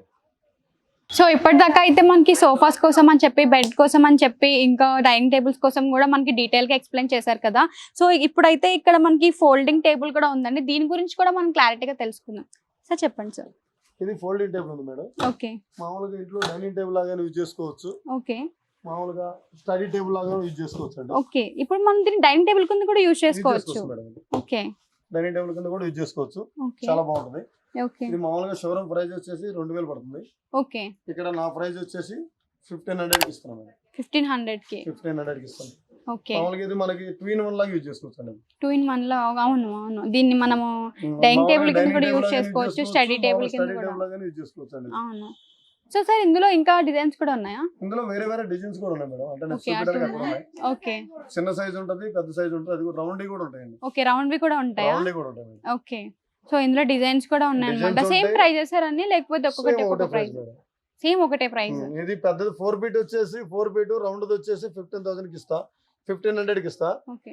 సో ఇప్పటిదాకా అయితే మనకి సోఫాస్ కోసం అని చెప్పి బెడ్ కోసం అని చెప్పి ఇంకా డైనింగ్ టేబుల్స్ కోసం కూడా మనకి డీటెయిల్గా ఎక్స్ప్లెయిన్ చేశారు కదా. సో ఇప్పుడైతే ఇక్కడ మనకి ఫోల్డింగ్ టేబుల్ కూడా ఉందండి. దీని గురించి కూడా మనం క్లారిటీగా తెలుసుకుందాం. సార్ చెప్పండి సార్. ఇది ఫోల్డింగ్ టేబుల్ ఉంది మేడం. ఓకే. మామూలుగా ఇంట్లో డైనింగ్ టేబుల్ లాగా యూజ్ చేసుకోవచ్చు. ఓకే. మామూలుగా స్టడీ టేబుల్ లాగా యూజ్ చేసుకోవచ్చు అండి. ఓకే. ఇప్పుడు మనం దీన్ని డైనింగ్ టేబుల్ కింద కూడా యూజ్ చేసుకోవచ్చు ఓకే. డైనింగ్ టేబుల్ కింద కూడా యూజ్ చేసుకోవచ్చు. చాలా బాగుంటుంది. ఇది మామూలుగా షోరూమ్ ప్రైస్ వచ్చేసి రెండు వేలు పడుతుంది. ఓకే. ఇక్కడ నా ప్రైస్ వచ్చేసి ఫిఫ్టీన్ ఇస్తున్నాను మేడం. ఫిఫ్టీన్ హండ్రెడ్కి ఫిఫ్టీన్ హండ్రెడ్కి ఇస్తాను ఓకే. మామూలుగా ఇది మనకి టూ ఇన్ వన్ లాగా యూజ్ చేసుకోవచ్చు అండి. టూ ఇన్ వన్లో? అవును అవును. దీన్ని మనము కింద కూడా use చేసుకోవచ్చు, కింద కూడా. యూజ్ చేసుకోవచ్చు అవును. సో సార్ ఇందులో ఇంకా డిజైన్స్ కూడా ఉన్నాయా? ఇందులో వేరే వేరే డిజైన్స్ కూడా ఉన్నాయి మేడం. అంటే నేను ఓకే చిన్న సైజ్ ఉంటుంది పెద్ద సైజ్ ఉంటుంది అది కూడా రౌండ్ కూడా ఉంటాయండి. ఓకే రౌండ్ కూడా ఉంటాయా? రౌండ్ కూడా ఉంటాయి ఓకే. సో ఇందులో డిజైన్స్ కూడా ఉన్నాయి అనమాట Designs సేమ్ ఉంటాయి. ప్రైజెస్ అన్ని లేకపోతే ఒక్కొక్కటి Same ఒక్కొక్క ఒకటే price. Price madam. సేమ్ ఒకటే ప్రైస్ ఉమ్, ఇది పెద్దది ఫోర్ ఫీట్ వచ్చేసి ఫోర్ ఫీట్ రౌండ్ వచ్చేసి ఫిఫ్టీన్ థౌసండ్కి ఇస్తా. ఫిఫ్టీన్ హండ్రెడ్కి ఇస్తా. ఓకే.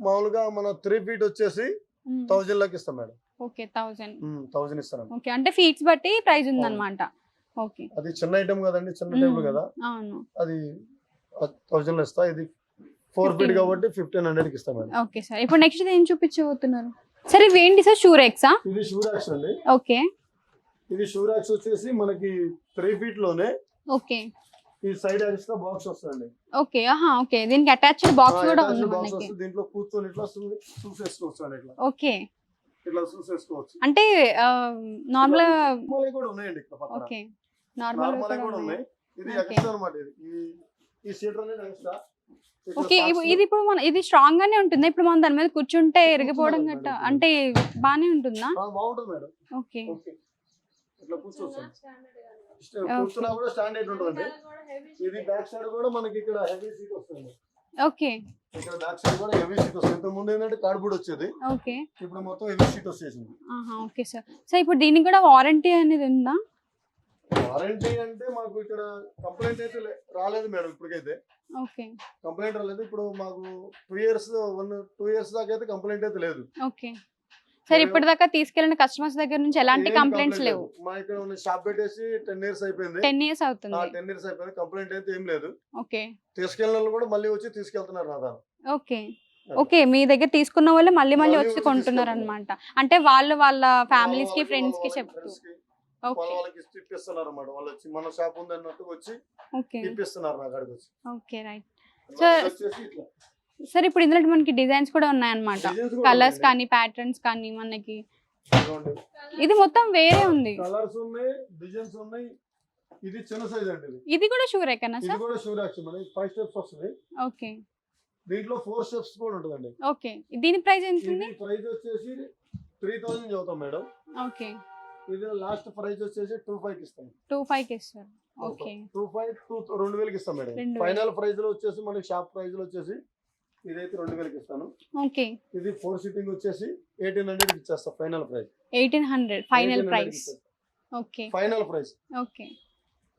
మామూలుగా మన త్రీ ఫీట్ వచ్చేసి థౌజండ్ లాకి ఇస్తాం మేడం. ఓకే థౌజండ్ థౌజండ్ ఇస్తాను ఓకే అంటే ఫీట్స్ బట్టి ప్రైస్ ఉందన్నమాట. ఓకే. అది చిన్న ఐటమ్ కదండి చిన్న టేబుల్ కదా. అవును. అది థౌజండ్ ఇస్తా. ఇది ఫోర్ ఫీట్ 15. కాబట్టి ఫిఫ్టీన్ హండ్రెడ్కి ఇస్తా మేడం. Okay sir. ఇప్పుడు నెక్స్ట్ ఏం చూపించబోతున్నారు? సరే ఇవి ఏంటి సార్? షూరెక్సా ఇది షూరాక్స్ అండి. ఓకే. ఇది షూరాక్స్ వచ్చేసి మనకి త్రీ ఫీట్లోనే ఓకే. ఈ సైడ్ ఎక్స్ట్రా బాక్స్ వస్తుంది ఓకే ఆహా ఓకే. దీనికి అటాచ్డ్ బాక్స్ కూడా ఉంది మనకి. దీంట్లో కూర్చొని ఇట్లా చూసేసుకోవచ్చు అండి ఇట్లా. ఓకే. ఇట్లా చూసేసుకోవచ్చు. అంటే నార్మల్ కూడా ఉన్నాయండి ఓకే. నార్మల్ కూడా ఉన్నాయి. ఇది. ఎక్స్ట్రా అనమాట ఇది. ఈ- ఈ సీటర్ అనేది ఎక్స్ట్రా ఓకే ఇది ఇప్పుడు మన ఇది స్ట్రాంగ్ గానే ఉంటుంది? ఇప్పుడు మనం దాని మీద కూర్చుంటే ఇరిగిపోవడం కూర్చున్నాం గట్ట. అంటే బానే ఉంటుందా? ఓకే ఓకే ఇట్లా కూర్చోవచ్చు. కూర్చున్నా కూడా స్టాండర్డ్ ఉంటుందండి. ఇది బ్యాక్ సైడ్ కూడా మనకి ఇక్కడ హెవీ సీట్ వస్తుంది. ఓకే ఇక్కడ బ్యాక్ సైడ్ కూడా హెవీ సీట్ వస్తుంది. ఇంత ముందు ఏంటంటే కార్డ్బోర్డ్ వచ్చేది. ఓకే ఇప్పుడు మొత్తం హెవీ సీట్ వచ్చేసింది. ఆహా ఓకే సార్ సో ఇప్పుడు దీనికి కూడా వారంటీ అనేది ఉందా? వారంటీ అంటే మాకు ఇక్కడ కంప్లైంట్ అయితే రాలేదు మేడం ఇప్పటికైతే. ఓకే. కంప్లైంట్ రాలేదు. ఇప్పుడు మాకు two years one two years దాకా అయితే కంప్లైంట్ అయితే లేదు. ఓకే. సార్ ఇప్పటిదాకా తీసుకెళ్ళిన కస్టమర్స్ దగ్గర నుంచి ఎలాంటి కంప్లైంట్స్ లేవు. మా ఇక్కడ ఉన్న షాప్ పెట్టేసి టెన్ ఇయర్స్ అయిపోయింది. టెన్ ఇయర్స్ అవుతుంది. టెన్ ఇయర్స్ అయిపోయింది. కంప్లైంట్ అయితే ఏం లేదు. ఓకే. తీసుకెళ్ళిన కూడా మళ్ళీ వచ్చి తీసుకెళ్తున్నారు నా ఓకే. ఓకే మీ దగ్గర తీసుకున్న వాళ్ళు మళ్ళీ మళ్ళీ వచ్చి కొంటున్నారు. అనమాట అంటే వాళ్ళు వాళ్ళ ఫ్యామిలీస్కి ఫ్రెండ్స్కి వాళ్ళ చెప్తూ. friends కి, వాళ్ళ వాళ్ళకి ఇప్పిస్తున్నారు అన్నమాట వాళ్ళు వచ్చి మన షాప్ ఉంది అన్నట్టు వచ్చి ఓకే. ఇప్పిస్తున్నారు నా కాడికి వచ్చి. Okay right. వచ్చేసి ఇట్లా. సార్ ఇప్పుడు ఇందులో మనకి డిజైన్స్ కూడా ఉన్నాయన్నమాట. Designs కూడా కలర్స్. కానీ ప్యాటర్న్స్ కానీ మనకి. ఇదిగోండి. ఇది మొత్తం వేరే ఉంది. కలర్స్ ఉన్నాయి డిజైన్స్ ఉన్నాయి. ఇది చిన్న సైజ్ అండి ఇది. ఇది కూడా షూర్ ఎక్కనా ఇది సార్? కూడా షూర్ యాక్షన్ మనకి ఫైవ్ స్టెప్స్ వస్తుంది. ఓకే. దీంట్లో ఫోర్ స్టెప్స్ కూడా ఉంటుందండి. ఓకే. దీని ప్రైస్ ఎంత ఉంది? ఇది ప్రైస్ వచ్చేసి త్రీ థౌసండ్ చదువుతాం మేడం. ఓకే. ఇది లాస్ట్ ప్రైస్ వచ్చేసి టూ ఫైవ్కి ఇస్తాం. టూ ఫైవ్కి ఇస్తారు ఓకే. టూ ఫైవ్ టూ రెండు వేలకి ఇస్తాం మేడం. ఫైనల్ ప్రైస్లో వచ్చేసి మనకి షాప్ ప్రైస్లో వచ్చేసి ఇదైతే రెండు వేలకి ఇస్తాను. ఓకే. ఇది ఫోర్ సీటింగ్ వచ్చేసి ఎయిటీన్ హండ్రెడ్ ఇచ్చేస్తా final price eighteen hundred final price okay. Final price okay.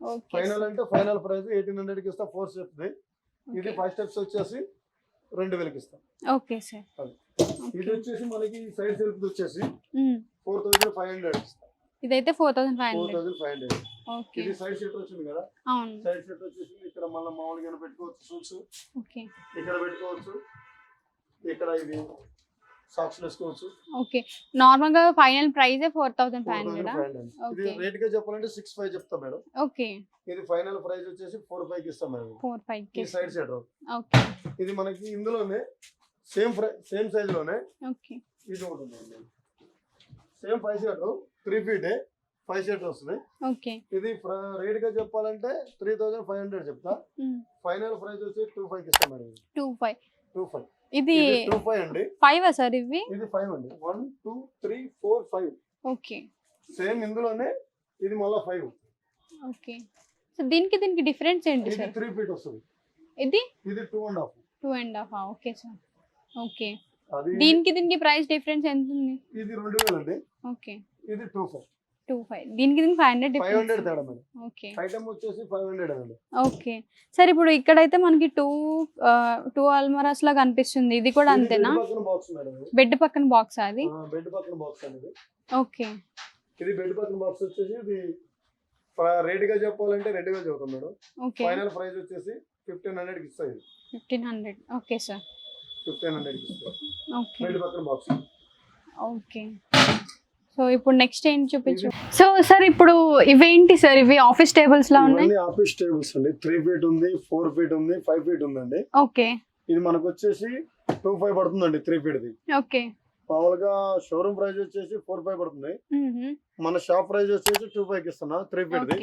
Okay. Final అంటే ఫైనల్ ప్రైస్ ఎయిటీన్ హండ్రెడ్కి ఇస్తా ఫోర్ స్టెప్స్ ఇది ఫైవ్ స్టెప్స్ వచ్చేసి రెండు వేలకి ఇస్తాం. Okay sir. ఇది వచ్చేసి మనకి సైడ్ సెల్ఫ్ వచ్చేసి. ఫోర్ థౌసండ్ ఫైవ్ హండ్రెడ్ ఇదైతే four thousand five four thousand five hundred. Okay. ఇది సైడ్ సెట్ వచ్చింది కదా? అవును. సైడ్ సెట్ వచ్చేసి ఇక్కడ మళ్ళీ మామూలుగా పెట్టుకోవచ్చు సూట్స్ ఓకే. ఇక్కడ పెట్టుకోవచ్చు. ఇక్కడ ఇది సాక్స్ వేసుకోవచ్చు. ఓకే. నార్మల్గా final price four thousand five hundred? ఇది. రేట్గా చెప్పాలంటే సిక్స్ ఫైవ్ చెప్తా మేడం. ఓకే. ఇది ఫైనల్ ప్రైస్ వచ్చేసి ఫోర్ ఫైవ్కి ఇస్తాం మేడం. ఫోర్ ఫైవ్ ఈ సైడ్ సెట్ ఓకే. ఇది మనకి ఇందులోనే సేమ్ సేమ్ సైజ్లోనే ఓకే. ఇది ఉంది సేమ్ ఫైవ్ షర్ట్ త్రీ ఫీట్ ఫైవ్ షర్ట్ వస్తుంది. ఓకే. ఇది రేట్గా చెప్పాలంటే త్రీ థౌసండ్ ఫైవ్ హండ్రెడ్ చెప్తా. ఫైనల్ ప్రైస్ వచ్చి టూ ఫైవ్కి ఇస్తాం madam. Two five. Two five. ఇది ఇది టూ ఫైవ్ అండి. ఫైవ్ సార్ ఇవి? ఇది ఫైవ్ అండి. One two three four five. Okay. Same ఇందులోనే ఇది మళ్ళీ ఫైవ్. ఓకే. సో దీనికి దీనికి డిఫరెన్స్ ఏంటి ఇది సార్? త్రీ ఫీట్ వస్తుంది. ఇది? ఇది two and half. Two and half. Okay sir. Okay. అది దీనికి దీనికి ప్రైస్ డిఫరెన్స్ ఎంత ఉంది? ఇది రెండు వేలు అండి ఓకే. ఇది టూ ఫైవ్ టూ ఫైవ్. దీనికి దీనికి ఫైవ్ హండ్రెడ్ ఫైవ్ హండ్రెడ్ తేడా మేడం ఓకే ఐటమ్ వచ్చేసి ఫైవ్ హండ్రెడ్ అండి. ఓకే సార్ ఇప్పుడు ఇక్కడైతే మనకి టూ టూ అల్మరాస్ లాగా అనిపిస్తుంది ఇది కూడా అంతేనా? బెడ్ పక్కన బాక్స్ అది? బెడ్ పక్కన బాక్స్ అండి ఇది. ఓకే ఇది బెడ్ పక్కన బాక్స్ వచ్చేసి ఇది రేట్గా చెప్పాలంటే రెండు వేలు చదువుతాం మేడం. ఓకే ఫైనల్ ప్రైస్ వచ్చేసి ఫిఫ్టీన్ హండ్రెడ్కి ఇస్తాయి. Fifteen hundred okay sir fifteen హండ్రెడ్కి ఇస్తాయి. ఓకే బెడ్ పక్కన బాక్స్ ఓకే సో ఇప్పుడు నెక్స్ట్ ఏంటి చూపించు? సో సార్ ఇప్పుడు ఇవేంటి సార్ ఇవి? ఆఫీస్ టేబుల్స్ లా ఉన్నాయి? ఆఫీస్ టేబుల్స్ అండి. త్రీ ఫీట్ ఉంది ఫోర్ ఫీట్ ఉంది ఫైవ్ ఫీట్ ఉందండి. ఓకే. ఇది మనకు వచ్చేసి టూ ఫైవ్ పడుతుందండి త్రీ ఫీట్ ది. ఓకే. మామూలుగా షోరూమ్ ప్రైస్ వచ్చేసి ఫోర్ ఫైవ్ పడుతుంది. మన షాప్ ప్రైస్ వచ్చేసి టూ ఫైవ్కి ఇస్తున్నా త్రీ ఫీట్ ది.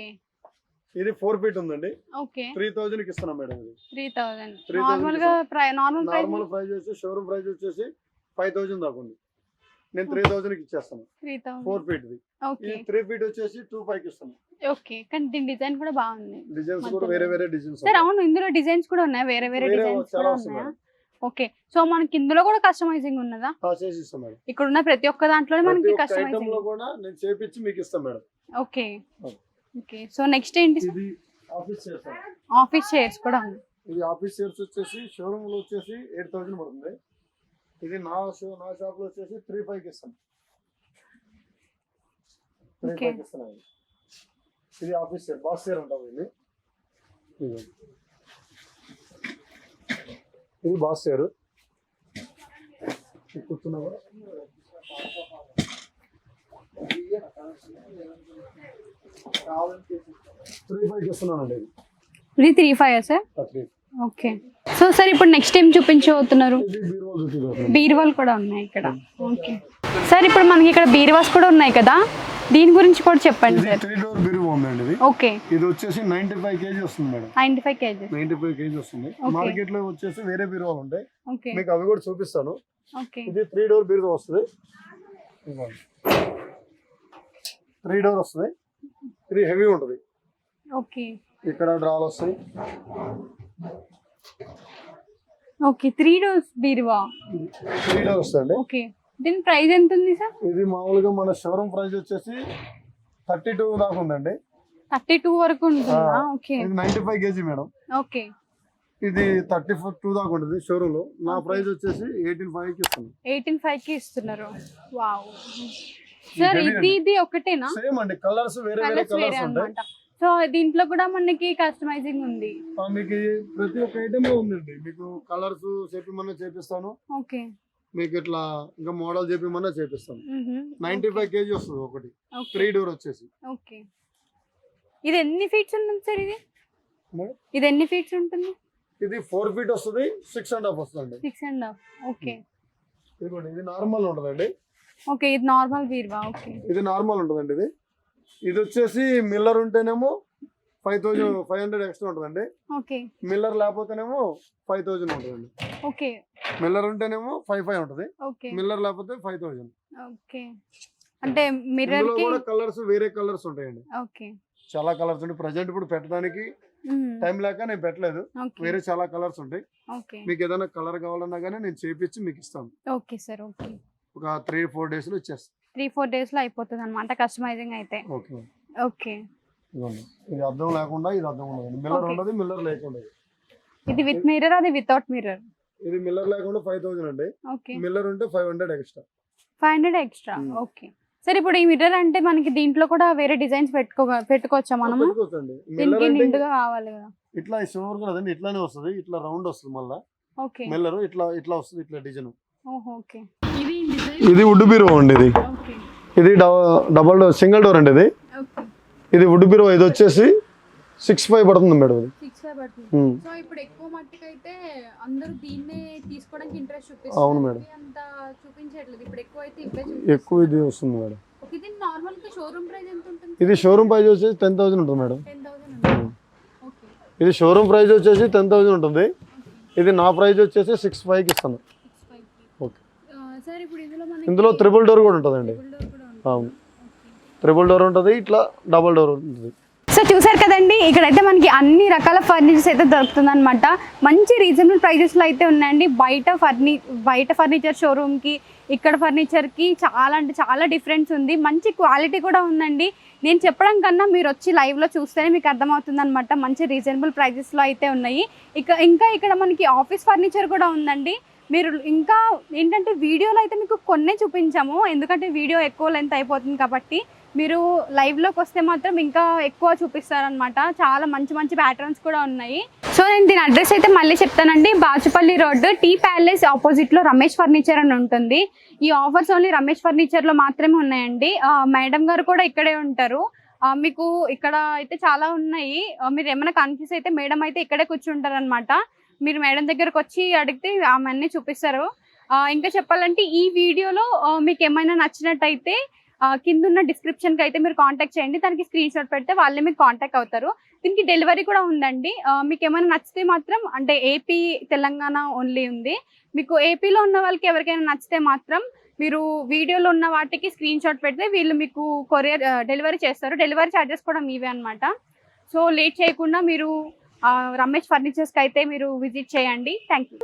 ఇది ఫోర్ ఫీట్ ఉందండి. ఓకే. త్రీ థౌజండ్కి ఇస్తున్నా మేడం ఇది. Three thousand 3000 normal price normal price వచ్చి షోరూమ్ ప్రైస్ వచ్చేసి ఫైవ్ థౌజండ్ దాకా ఉంది. నేను త్రీ థౌజండ్కి ఇచ్చేస్తాను. ఫోర్ ఫీట్ ది. త్రీ ఫీట్ వచ్చేసి టూ ఫైవ్ ఇస్తాను. ఓకే కానీ దీని డిజైన్ కూడా బాగుంది. డిజైన్స్ కూడా. వేరే వేరే డిజైన్స్ సార్ అవును ఇందులో డిజైన్స్ కూడా ఉన్నాయి. వేరే వేరే డిజైన్స్ కూడా. ఉన్నాయా? ఓకే సో మనకి ఇందులో కూడా కస్టమైజింగ్ ఉన్నదా? ఇక్కడ ఉన్న ప్రతి ఒక్క దాంట్లోనే మనకి కస్టమైజింగ్లో కూడా నేను చేపించి మీకు ఇస్తాం madam. Okay. Okay so next ఏంటి ఆఫీస్ చేస్తాం ఆఫీస్ చైర్స్ కూడా ఉంది ఇది ఆఫీస్ చైర్స్ వచ్చేసి షోరూమ్లో వచ్చేసి ఎయిట్ థౌసండ్ పడుతుంది. ఇది నా షో నా షాప్లో వచ్చేసి త్రీ ఫైవ్కి ఇస్తాను త్రీ. ఫైవ్ ఇది. ఆఫీస్ చైర్ బాస్ చైర్ ఉంటుంది ఇది. ఇది బాస్ చైర్. కూర్చున్నా కూడా త్రీ ఫైవ్కి ఇస్తున్నానండి ఇది. Three five sir? Three okay. So sir ఇప్పుడు నెక్స్ట్ ఏం చూపించబోతున్నారు? బీరువాలు కూడా ఉన్నాయి ఇక్కడ. ఓకే. సార్ ఇప్పుడు మనకి ఇక్కడ బీరువాస్ కూడా ఉన్నాయి కదా? దీని గురించి కూడా చెప్పండి సార్. త్రీ డోర్ బిరువు ఉందండి ఇది. ఓకే. ఇది వచ్చేసి నైన్టీ ఫైవ్ కేజీ వస్తుంది madam. Ninety five KGs. Ninety five KG వస్తుంది. మార్కెట్లో వచ్చేసి వేరే బీరువాలు ఉంటాయి. ఓకే. మీకు అవి కూడా చూపిస్తాను. ఓకే. ఇది త్రీ డోర్ బీరువా వస్తుంది. త్రీ డోర్ వస్తుంది. ఇది హెవీ ఉంటుంది. ఓకే. ఇక్కడ డ్రాలు వస్తాయి. ఓకే త్రీ డోర్స్ బీరువా త్రీ డోర్ వస్తాయండి ఓకే దీని ప్రైస్ ఎంత ఉంది సార్ ఇది మామూలుగా మన షోరూమ్ ప్రైస్ వచ్చేసి థర్టీ టూ దాకా ఉందండి. థర్టీ టూ వరకు ఉంటుందా. ఓకే ఇది ninety five KG madam. Okay ఇది థర్టీ ఫోర్ టూ దాకా ఉంటుంది షోరూమ్లో. నా ప్రైస్ వచ్చేసి ఎయిటీన్ ఫైవ్కి ఇస్తాను ఎయిటీన్ ఫైవ్కి ఇస్తున్నారు. వావ్ సార్ ఇది ఇది ఒకటేనా? సేమ్ అండి. కలర్స్ వేరే వేరే కలర్స్ ఉంటాయి. సో దీంట్లో కూడా మనకి కస్టమైజింగ్ ఉంది. మీకు ప్రతి ఒక్క ఐటమ్ ఉందండి. మీకు కలర్స్ చేపిమన్నా చేపిస్తాను. ఓకే. మీకు ఇట్లా ఇంకా మోడల్ చేపిమన్నా చేపిస్తాను. నైన్టీ ఫైవ్ కేజీ వస్తుంది ఒకటి. త్రీ డోర్ వచ్చేసి. ఓకే. ఇది ఎన్ని ఫీట్స్ ఉంటుంది సార్ ఇది? ఇది ఎన్ని ఫీట్స్ ఉంటుంది? ఇది ఫోర్ ఫీట్ వస్తుంది సిక్స్ అండ్ హాఫ్ వస్తుంది సిక్స్ అండ్ హాఫ్ ఓకే. ఇది నార్మల్ ఉంటుందండి. ఓకే ఇది నార్మల్ బీర్వా? ఓకే. ఇది నార్మల్ ఉంటుందండి ఇది. ఇది వచ్చేసి మిల్లర్ ఉంటేనేమో five thousand five hundred extra ఉంటుందండి. ఓకే. మిల్లర్ లేకపోతేనేమో ఫైవ్ థౌజండ్ ఉంటుందండి. ఓకే. మిల్లర్ ఉంటేనేమో ఫైవ్ ఫైవ్ ఉంటుంది. ఓకే. మిల్లర్ లేకపోతే ఫైవ్ థౌజండ్ ఓకే. అంటే మిర్రర్ ఇందులో కి కూడా కలర్స్ వేరే కలర్స్ ఉంటాయండి. ఓకే. చాలా కలర్స్ ఉంటాయి. ప్రజెంట్ ఇప్పుడు పెట్టడానికి టైం లేక నేను పెట్టలేదు. వేరే చాలా కలర్స్ ఉంటాయి. మీకు ఏదైనా కలర్ కావాలన్నా కానీ నేను చేపించి మీకు ఇస్తాను. Okay sir okay. ఒక త్రీ ఫోర్ డేస్లో ఇచ్చేస్తాను త్రీ ఫోర్ డేస్లో అయిపోతుంది అనమాట కస్టమైజింగ్ అయితే. ఓకే. ఇది అర్థం లేకుండా ఇది అర్థం ఉండదు. Miller Okay. ఉండదు మిల్లర్ లేకుండా. ఇది విత్ మిర్రర్ అది వితౌట్ మిర్రర్? ఇది మిల్లర్ లేకుండా ఫైవ్ థౌసండ్ అండి. ఓకే. మిల్లర్ ఉంటే five hundred extra. Five hundred extra. Okay. Sir ఇప్పుడు ఈ మిర్రర్ అంటే మనకి దీంట్లో కూడా వేరే డిజైన్స్ పెట్టుకో పెట్టుకోవచ్చా మిల్లర్ దీనికి నిండుగా కావాలి కదా. ఇట్లా షోర్ కూడా అదండి ఇట్లానే వస్తుంది. ఇట్లా రౌండ్ వస్తుంది మళ్ళా. ఓకే. మిల్లర్ ఇట్లా ఇట్లా వస్తుంది ఇట్లా డిజైన్. ఓహో ఓకే. ఇది వుడ్ బీరో అండి ఇది. ఓకే ఇది డబల్ డోర్ సింగిల్ డోర్ అండి ఇది. ఓకే ఇది వుడ్ బీరో ఇది వచ్చేసి సిక్స్ ఫైవ్ పడుతుంది మేడం ఇది. సిక్స్ ఫైవ్ పడుతుంది. ఉమ్. సో ఇప్పుడు ఎక్కువ మట్టుకు అయితే అందరూ దీన్నే తీసుకోవడానికి ఇంట్రెస్ట్ అవును మేడం. ఇది అంత చూపించట్లేదు. ఇప్పుడు ఎక్కువ అయితే ఇవే ఎక్కువ ఇది వస్తుంది మేడం. ఓకే ఇది నార్మల్గా షోరూమ్ ప్రైస్ ఎంత ఉంటుంది? ఇది షోరూమ్ ప్రైస్ వచ్చేసి టెన్ థౌసండ్ ఉంటుంది మేడం. ఓకే ఇది షోరూమ్ ప్రైస్ వచ్చేసి టెన్ థౌసండ్ ఉంటుంది. ఇది నా ప్రైస్ వచ్చేసి సిక్స్ ఇస్తాను. ఫైవ్ ఓకే సార్ ఇప్పుడు ఇందులో త్రిబుల్ డోర్ కూడా ఉంటుందండి. అవును. త్రిబుల్ డోర్ ఉంటుంది ఇట్లా డబుల్ డోర్ ఉంటుంది. సో చూసారు కదండి ఇక్కడైతే మనకి అన్ని రకాల ఫర్నిచర్స్ అయితే దొరుకుతుంది అనమాట మంచి రీజనబుల్ ప్రైజెస్లో అయితే ఉన్నాయండి. బయట ఫర్ని బయట ఫర్నిచర్ షోరూమ్కి ఇక్కడ ఫర్నిచర్కి చాలా అంటే చాలా డిఫరెన్స్ ఉంది. మంచి క్వాలిటీ కూడా ఉందండి. నేను చెప్పడం కన్నా మీరు వచ్చి లైవ్లో చూస్తేనే మీకు అర్థమవుతుంది అనమాట మంచి రీజనబుల్ ప్రైజెస్లో అయితే ఉన్నాయి. ఇక ఇంకా ఇక్కడ మనకి ఆఫీస్ ఫర్నిచర్ కూడా ఉందండి. మీరు ఇంకా ఏంటంటే వీడియోలో అయితే మీకు కొన్నే చూపించాము. ఎందుకంటే వీడియో ఎక్కువ లెంత్ అయిపోతుంది కాబట్టి మీరు లైవ్లోకి వస్తే మాత్రం ఇంకా ఎక్కువ చూపిస్తారనమాట చాలా మంచి మంచి ప్యాటర్న్స్ కూడా ఉన్నాయి. సో నేను దీని అడ్రస్ అయితే మళ్ళీ చెప్తానండి. బాచుపల్లి రోడ్డు టీ ప్యాలెస్ ఆపోజిట్లో రమేష్ ఫర్నిచర్ అని ఉంటుంది. ఈ ఆఫర్స్ ఓన్లీ రమేష్ ఫర్నిచర్లో మాత్రమే ఉన్నాయండి. మేడం గారు కూడా ఇక్కడే ఉంటారు. మీకు ఇక్కడ అయితే చాలా ఉన్నాయి. మీరు ఏమైనా కన్ఫ్యూజ్ అయితే మేడం అయితే ఇక్కడే కూర్చుంటారు అనమాట మీరు మేడం దగ్గరకు వచ్చి అడిగితే ఆమె అన్నీ చూపిస్తారు ఇంకా చెప్పాలంటే ఈ వీడియోలో మీకు ఏమైనా నచ్చినట్టయితే కింద ఉన్న డిస్క్రిప్షన్కి అయితే మీరు కాంటాక్ట్ చేయండి. దానికి స్క్రీన్ షాట్ పెడితే వాళ్ళే మీకు కాంటాక్ట్ అవుతారు. దీనికి డెలివరీ కూడా ఉందండి. మీకు ఏమైనా నచ్చితే మాత్రం అంటే ఏపీ తెలంగాణ ఓన్లీ ఉంది. మీకు ఏపీలో ఉన్న వాళ్ళకి ఎవరికైనా నచ్చితే మాత్రం మీరు వీడియోలో ఉన్న వాటికి స్క్రీన్ షాట్ పెడితే వీళ్ళు మీకు కొరియర్ డెలివరీ చేస్తారు. డెలివరీ ఛార్జెస్ కూడా మీవే అనమాట సో లేట్ చేయకుండా మీరు రమేష్ ఫర్నిచర్స్కి అయితే మీరు విజిట్ చేయండి. Thank you